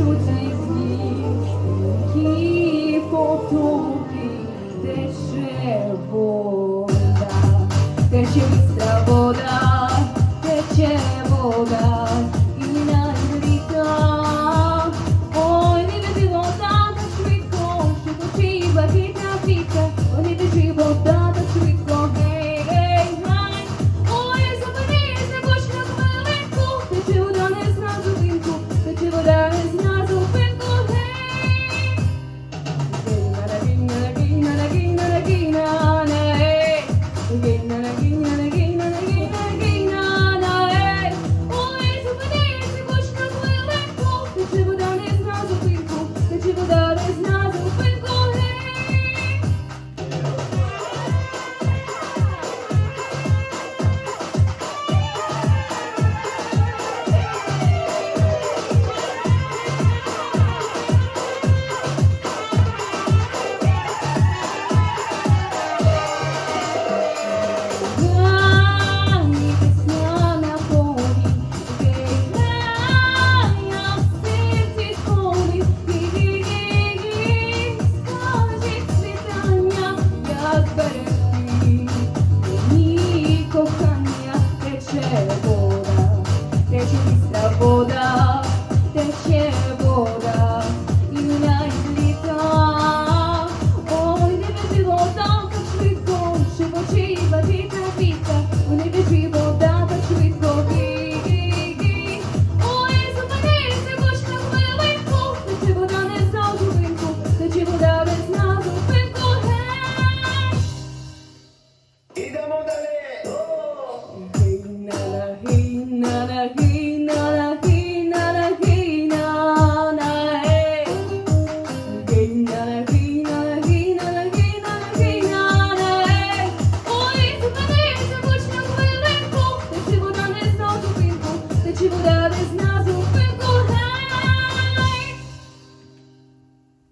чудесні потоки тече вода, тече вода, тече вода. зберегти мені кохання тече вода, тече вода. de na